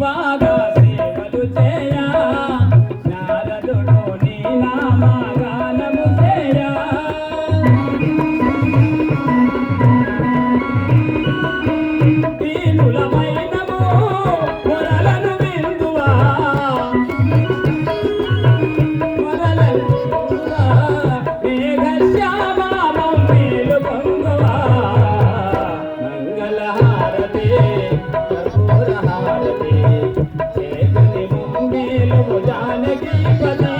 బాగా సేవలు చేయా నారదుడు నీ నామాగానము చేయా దీనులమైనము వరలను విందువా. వరలను जाने की पता